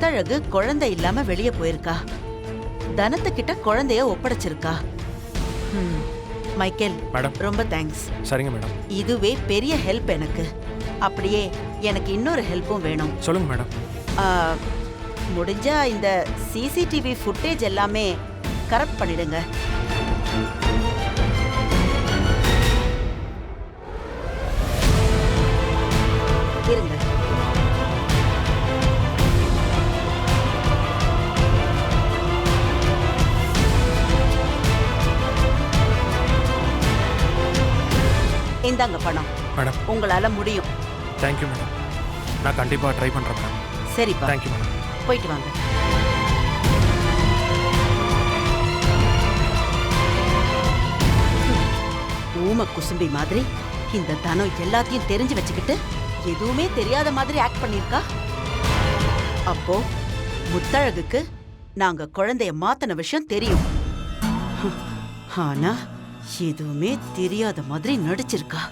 முத்தழகு குழந்தை இல்லாம வெளியே போயிருக்கா. தனத்துக்கிட்ட குழந்தைய ஒப்படைச்சிருக்கா. Michael madam. ரொம்ப தேங்க்ஸ். சரிங்க மேடம். இதுவே பெரிய ஹெல்ப் எனக்கு. அப்படியே எனக்கு இன்னொரு ஹெல்ப்பும் வேணும். சொல்லுங்க மேடம். முடிஞ்சா இந்த சிசிடிவி ஃபுட்டேஜ் எல்லாமே கரெக்ட் பண்ணிடுங்க. இருங்க. இந்தாங்க பணம். மேடம். உங்களால முடியும். Thank you madam. நான் கண்டிப்பாக ட்ரை பண்ணுறேன் மேடம். சரிப்பா தேங்க்யூ மேடம். போயிட்டு வாங்க. ஊம குசும்பி மாதிரி இந்த தனம் எல்லாத்தையும் தெரிஞ்சு வச்சுக்கிட்டு எதுவுமே தெரியாத மாதிரி ஆக்ட் பண்ணிருக்கா அப்போ முத்தழகுக்கு நாங்க குழந்தைய மாத்தின விஷயம் தெரியும். ஆனா எதுவுமே தெரியாத மாதிரி நடிச்சிருக்கா.